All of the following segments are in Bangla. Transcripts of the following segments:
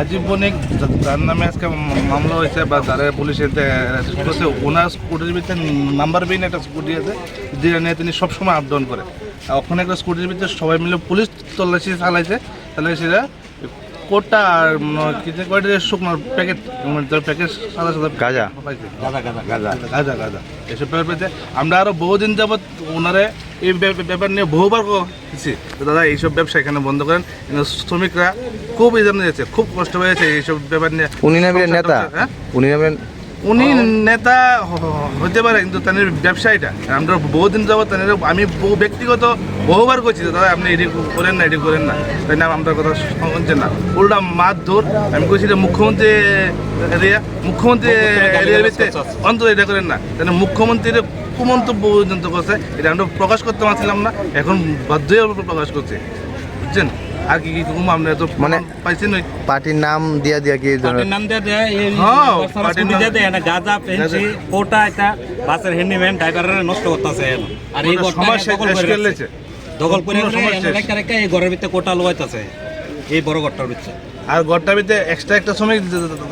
আজকে মামলা হয়েছে বা পুলিশের ওনার স্কুটির ভিতরে একটা স্কুটি আছে, যেটা নিয়ে তিনি সবসময় আপ ডাউন করে। ওখানে একটা স্কুটির ভিতরে সবাই মিলে পুলিশ তল্লাশি চালাইছে তাহলে সেটা কোটটা আর কিছু কয়টা যে শুকনো প্যাকেট প্যাকেট সাদা সাদা গাঁজা? গাঁজা গাঁজা গাঁজা। এসব ব্যাপার পেয়েছে। আমরা আরও বহুদিন যাবৎ ওনারে এই ব্যাপার নিয়ে বহুবার কেছি দাদা এইসব ব্যবসা এখানে বন্ধ করেন। শ্রমিকরা খুব এই জন্য যাচ্ছে খুব কষ্ট হয়েছে এইসব ব্যাপার নিয়ে। উনি নামের নেতা। হ্যাঁ? উনি নামের উনি নেতা হতে পারে কিন্তু তাদের ব্যবসায়ীটা আমরা বহুদিন যাবৎ তাদের আমি বহু ব্যক্তিগত বহুবার করছি দাদা আপনি এটি করেন না এটি করেন না। তাই না আমরা কথা শুনছেন না। উল্টা মার ধর আমি কইছি যে মুখ্যমন্ত্রী এরিয়া মুখ্যমন্ত্রী এরিয়ার ভিতরে অন্তত এটা করেন না। তাহলে মুখ্যমন্ত্রীর কুমন্তব্য পর্যন্ত করছে এটা আমরা প্রকাশ করতে পারছিলাম না এখন বাধ্য প্রকাশ করছে। বুঝছেন? আর কি কি কম আমরা তো মানে- পাইছি নই পার্টির নাম দিয়া দিয়া কি পার্টির নাম দিয়ে দেয় এই হ্যাঁ, পার্টির দিয়ে দেয় না গাঁজা পেন্সি কোটা এটা বাসের হ্যান্ডিম্যান ড্রাইভারের নষ্ট করতেছে আর এই সমাজ শেষ করে করে লেছে। দখল করে। রেখে রেখে এই ঘরের ভিতরে কোটা লোয়াইতেছে এই বড় ঘরটার ভিতরে। আর ঘরটার ভিতরে এক্সট্রা একটা শ্রমিক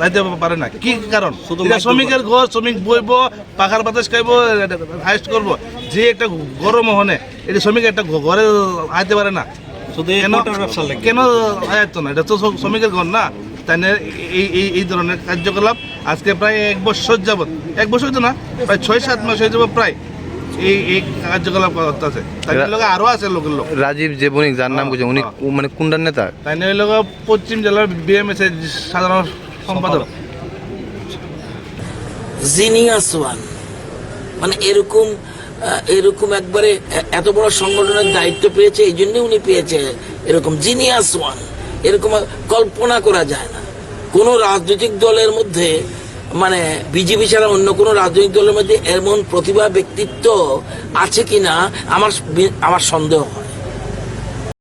যাইতে পারে না। কি কারণ? শুধু শ্রমিকের ঘর শ্রমিক বইব পাখার বাতাস খাইব হাইস্ট করব। যে একটা গরম হনে এটা শ্রমিক একটা ঘরে আইতে পারে না। শুধু এই কেন ব্যবসা লাগে। কেন আয়ত্ত না? এটা তো শ্রমিকের ঘর না। তাই এই এই এই ধরনের কার্যকলাপ আজকে প্রায় এক বছর যাবত এক বছর তো না প্রায় ছয় সাত মাস হয়ে যাব প্রায় এই এই কার্যকলাপ করতেছে তাই এরা- লোক আরও আছে লোকের লোক। রাজীব যে বণিক যার নাম হ্যাঁ, করছে উনি হ্যাঁ। মানে কুন্ডার নেতা? তাই না লোক পশ্চিম জেলার বিএমএস এর সাধারণ সম্পাদক। Genius one. মানে এরকম এরকম একবারে এত বড় সংগঠনের দায়িত্ব পেয়েছে, এই জন্যে উনি পেয়েছে এরকম জিনিয়াস ওয়ান। এরকম কল্পনা করা যায় না। কোনো রাজনৈতিক দলের মধ্যে মানে বিজেপি ছাড়া অন্য কোনো রাজনৈতিক দলের মধ্যে এমন প্রতিভা, ব্যক্তিত্ব আছে কিনা, আমার আমার সন্দেহ হয়।